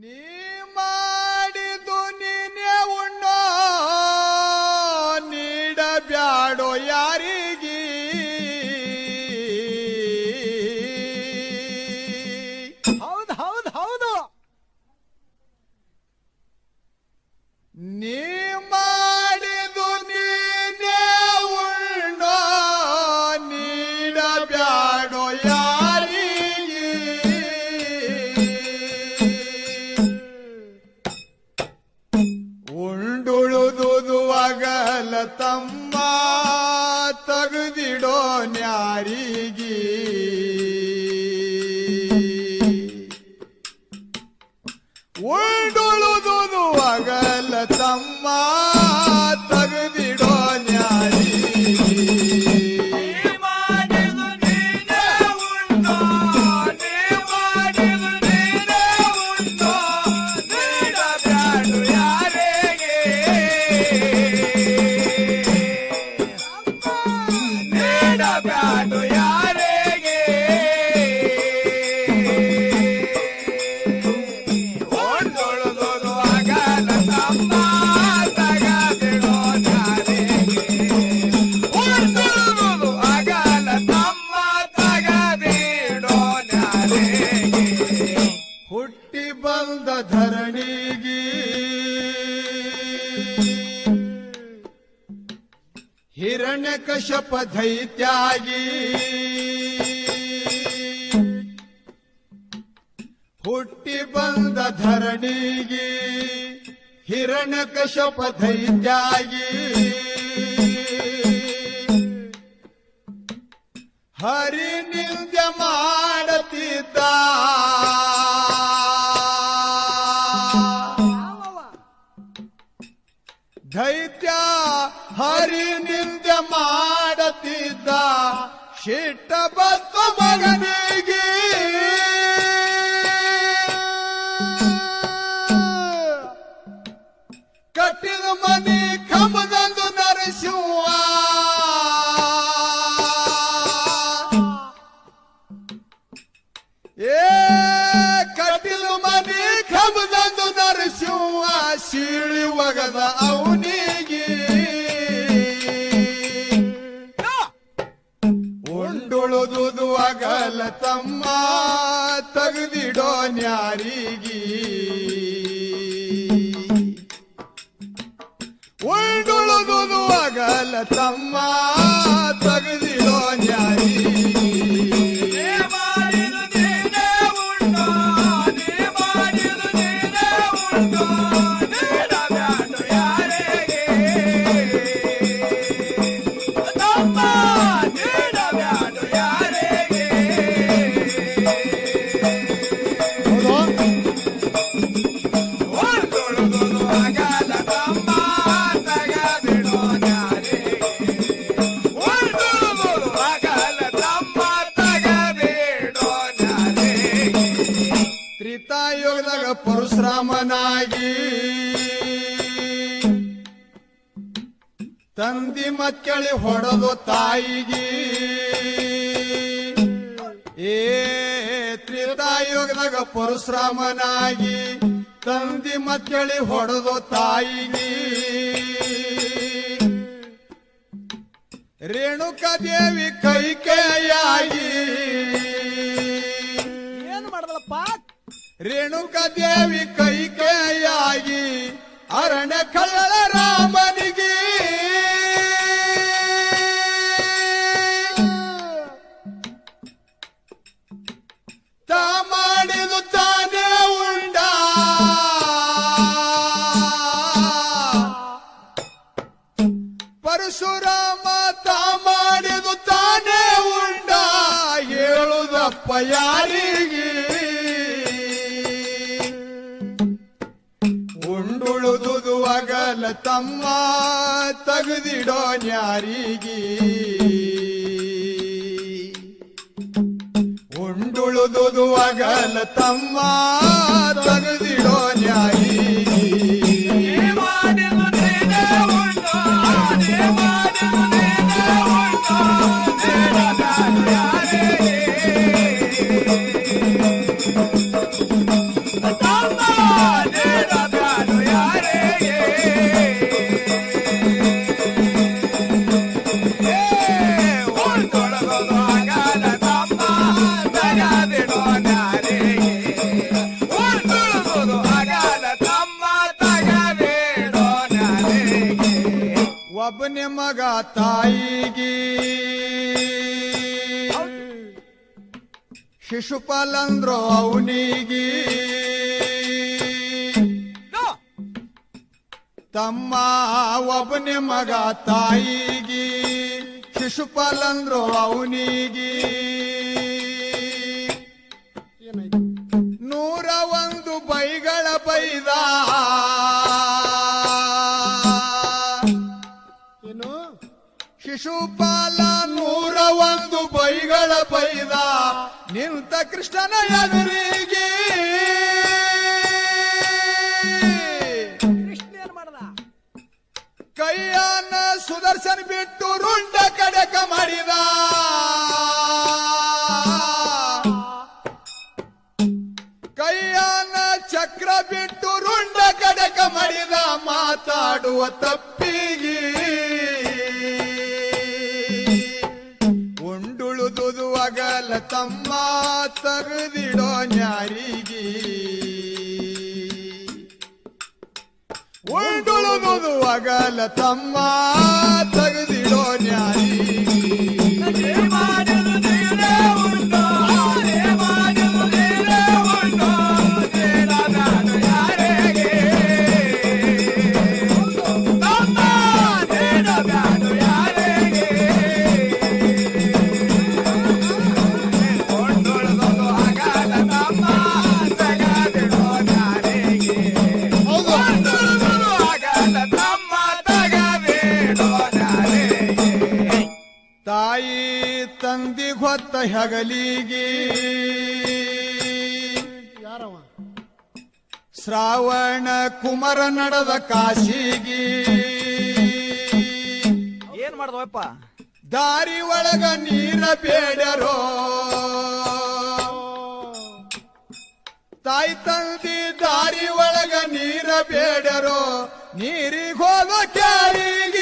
New ಕಶಪ ದೈತ್ಯಾಗಿ ಹುಟ್ಟಿ ಬಂದ ಧರಣಿಗೆ ಹಿರಣ್ಯ ಕಶಪ ದೈತ್ಯಾಗಿ ಹರಿ ನಿಂದ ಮಾಡತಿದ್ದ ಹರಿ ನಿಂದ್ಯ ಮಾಡತಿದ್ದ ಶಿಟ್ಟ ಬತ್ತು ಮಗನಿಗೆ ಉಂಡುಳುದುದು ಅಗಲ ತಮ್ಮ ತಗದಿಡೋ ನ್ಯಾರಿಗಿ. ಉಂಡುಳುದುದು ಅಗಲ ತಮ್ಮ ತಂದಿ ಮಕ್ಕಳಿ ಹೊಡೆದು ತಾಯಿಗೆ. ಏ ತ್ರಿತಾಯುಗದಾಗ ಪರಶುರಾಮನಾಗಿ ತಂದಿ ಮಕ್ಕಳಿ ಹೊಡೆದು ತಾಯಿಗೆ. ಕೈ ಕೈಯಾಗಿ ಏನು ಮಾಡದಲ್ಲಪ್ಪ ಕೈ ಕೈಯಾಗಿ ಅರಣ್ಯ ಕಳ್ಳ ರಾಮನಿಗೆ ಹೇಳುದಪ್ಪ ಯಾರಿಗೆ ಅಗಲ ತಮ್ಮ ತಗದಿಡೋ ನ್ಯಾರಿಗೆ. ಉಂಡುಳುದುದು ಅಗಲ ತಮ್ಮ ತಗದಿಡೋ ನ್ಯಾರಿಗೆ. ಒಬ್ಬನೇ ಮಗ ತಾಯಿಗೆ. ಶಿಶುಪಾಲಂದ್ರು ಅವನಿಗೆ. ತಮ್ಮ ಒಬ್ಬನೇ ಮಗ ತಾಯಿಗೆ. ಶಿಶುಪಾಲಂದ್ರು ಅವನಿಗೆ. ನೂರ ಒಂದು ಬೈಗಳ ಬೈದ. ಶಿಶುಪಾಲ ನೂರ ಒಂದು ಬೈಗಳ ಬೈದ ನಿಂತ ಕೃಷ್ಣನ ಎದುರಿಗೆ. ಕೃಷ್ಣ ಏನ್ ಮಾಡ್ದ? ಕೈಯನ್ನ ಸುದರ್ಶನ್ ಬಿಟ್ಟು ರುಂಡ ಕಡೆಕ ಮಾಡಿದ. ಕೈಯನ್ನ ಚಕ್ರ ಬಿಟ್ಟು ರುಂಡ ಕಡೆಕ ಮಾಡಿದ. ಮಾತಾಡುವ ತಪ್ಪಿಗೆ ತಮ್ಮ ತಗದಿಡೋ ನ್ಯಾರಿಗೆ. ಉಂಡುಳುದುದು ಅಗಲ ತಮ್ಮ ತಗದಿಡೋ ನ್ಯಾರಿಗೆ. ತಂದಿ ಹೊತ್ತ ಹೆಗಲಿಗೆ. ಯಾರವ? ಶ್ರಾವಣ ಕುಮಾರ ನಡೆದ ಕಾಶಿಗೆ. ಏನ್ ಮಾಡ್ದವಪ್ಪ? ದಾರಿ ಒಳಗ ನೀರ ಬೇಡರೋ ತಾಯಿ ತಂದಿ ದಾರಿ ಒಳಗ ನೀರ ಬೇಡರೋ ನೀರಿಗೆ ಹೋಗೋ ಕ್ಯಾರಿಗೆ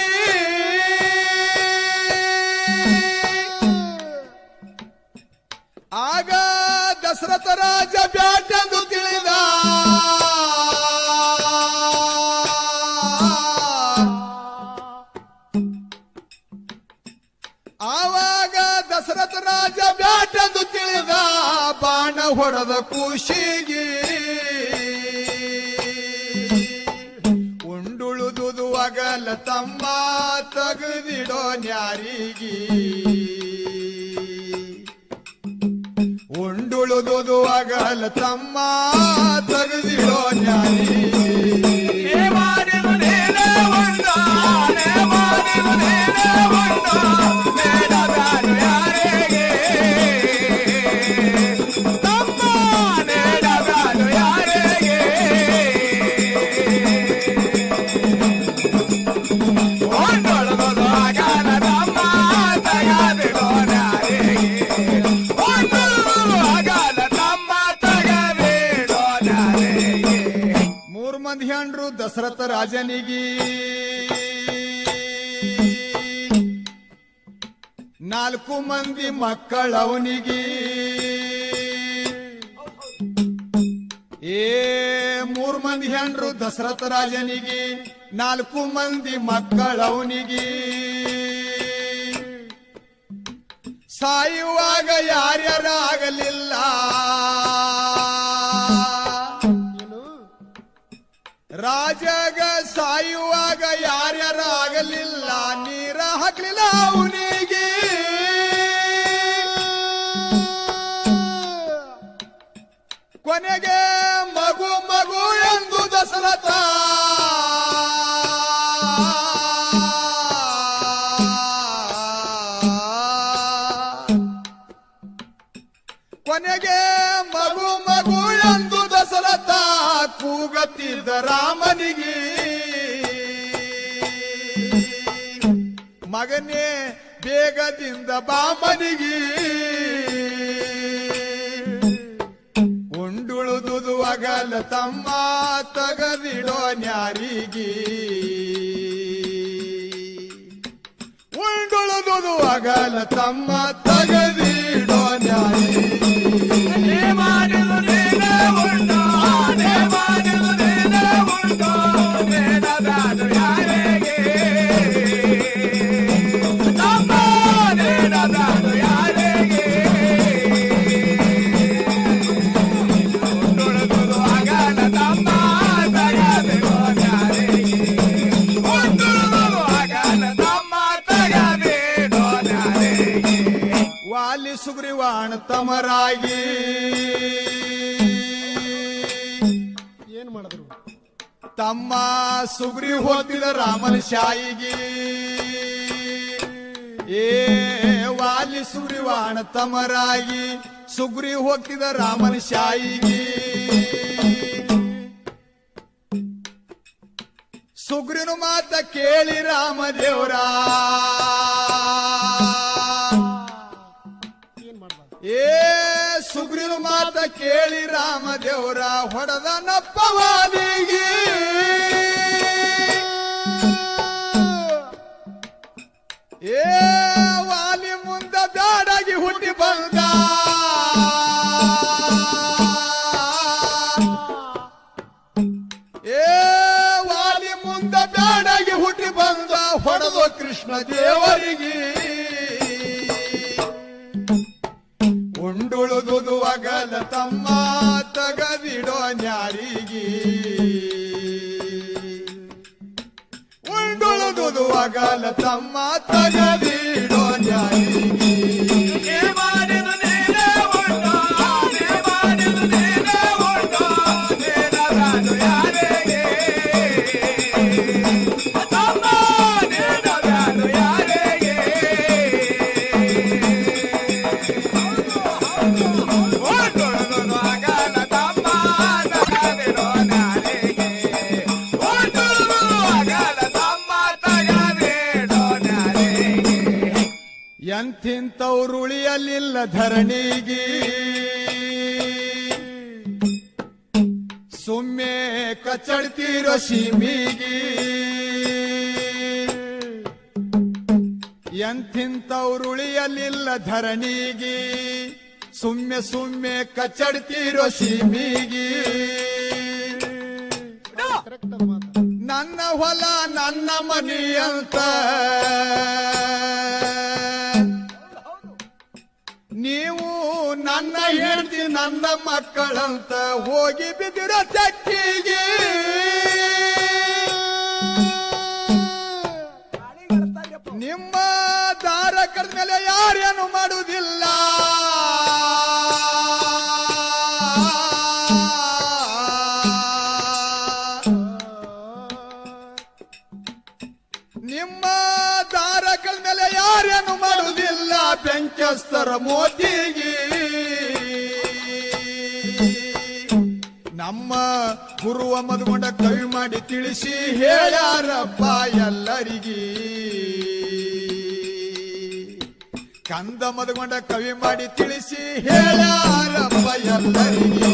ರಾಜ ಬ್ಯಾಟೆಂದು ತಿಳಿದ. ಆವಾಗ ದಶರಥ ರಾಜ ಬ್ಯಾಟೆಂದು ತಿಳಿದ. ಬಾಣ ಹೊಡೆದ ಖುಷಿಗೆ ಉಂಡುಳುದುದು ಅಗಲ ತಮ್ಮ ತಗದಿಡೋ ನ್ಯಾರಿಗೆ. ಉಂಡುಳುದುದು ಅಗಲ ತಮ್ಮ ತಗದಿಡೋ ನ್ಯಾರಿಗೆ ಮೂರು ನಾಲ್ಕು ಮಂದಿ ಮಕ್ಕಳವನಿಗೆ. ಏ, ಮೂರು ಮಂದಿ ಹೆಂಡ್ರು ದಶರಥ ರಾಜನಿಗೆ, ನಾಲ್ಕು ಮಂದಿ ಮಕ್ಕಳವನಿಗೆ. ಸಾಯುವಾಗ ಯಾರ್ಯಾರಾಗಲಿಲ್ಲ ರಾಜಾಗ ಸಾಯುವಾಗ ಯಾರ್ಯಾರಾಗಲಿಲ್ಲ ನೀರ ಹಾಕ್ಲಿಲ್ಲ ಅವನಿಗೆ ಕೊನೆಗೆ ಮಗು ಮಗು ಎಂದು ದಸರಥ ಕೂಗತ್ತಿದ್ದ ರಾಮನಿಗೆ. ಮಗನೇ ಬೇಗದಿಂದ ಬಾಮನಿಗೆ. ತಮ್ಮ ತಗದಿಡೋ ನ್ಯಾರಿಗಿ. ಉಂಡುಳುದುದು ಅಗಲ ತಮ್ಮ ತಗದಿಡೋ ನ್ಯಾರಿಗೆ. ತಮರಾಗಿ. ಏನ್ ಮಾಡಿದ್ರು? ತಮ್ಮ ಸುಗ್ರಿ ಹೋತಿದ ರಾಮನ ಶಾಯಿಗೆ. ಏ ವಾಲಿ ಸುಗ್ರೀವಾಣ ತಮರಾಗಿ ಸುಗ್ರಿ ಹೋಗ್ತಿದ ರಾಮನ ಶಾಯಿಗೆ. ಸುಗ್ರೀನು ಮಾತ ಕೇಳಿ ರಾಮದೇವ್ರ ಕೇಳಿ ರಾಮದೇವರ ಹೊಡೆದ ನಪ್ಪವಾದಿಗೆ ಏ ವಾಲಿ ಮುಂದ ಬ್ಯಾಡಾಗಿ ಹುಟ್ಟಿ ಬಂದ. ಏ ವಾಲಿ ಮುಂದ ಬ್ಯಾಡಾಗಿ ಹುಟ್ಟಿ ಬಂದ ಹೊಡೆದು ಕೃಷ್ಣ ದೇವರಿಗೆ. ತಮ್ಮ ತಗದಿಡೋ ನ್ಯಾರಿಗೆ. ಉಂಡುಳುದುದು ಅಗಲ ತಮ್ಮ ತಗದಿಡೋ ಉಳಿಯಲಿಲ್ಲ ಧರಣಿಗೆ. ಸುಮ್ಮೆ ಕಚ್ಚಡ್ತೀರೋ ಸೀಮಿಗೆ. ಎಂಥಿಂತವ್ರು ಉಳಿಯಲಿಲ್ಲ ಧರಣಿಗೆ. ಸುಮ್ಮೆ ಸುಮ್ಮೆ ಕಚ್ಚಡ್ತಿರೋ ಸೀಮಿಗೆ. ನನ್ನ ಹೊಲ ನನ್ನ ಮನಿ ನನ್ನ ಮಕ್ಕಳಂತ ಹೋಗಿ ಬಿದ್ದಿರೋ ಚಕ್ಕಿಗೆ. ನಿಮ್ಮ ದಾರ ಮೇಲೆ ಯಾರೇನು ಮಾಡುವುದಿಲ್ಲ. ನಿಮ್ಮ ದಾರಗಳ ಮೇಲೆ ಯಾರೇನು ಮಾಡುವುದಿಲ್ಲ. ಬೆಂಕಸ್ತರ ಮೋದಿಗೆ ನಮ್ಮ ಗುರುವ ಮದುಗೊಂಡ ಕವಿ ಮಾಡಿ ತಿಳಿಸಿ ಹೇಳ್ಯಾರಪ್ಪ ಎಲ್ಲರಿಗಿ. ಕಂದ ಮದುಗೊಂಡ ಕವಿ ಮಾಡಿ ತಿಳಿಸಿ ಹೇಳ್ಯಾರಪ್ಪ ಎಲ್ಲರಿಗೆ.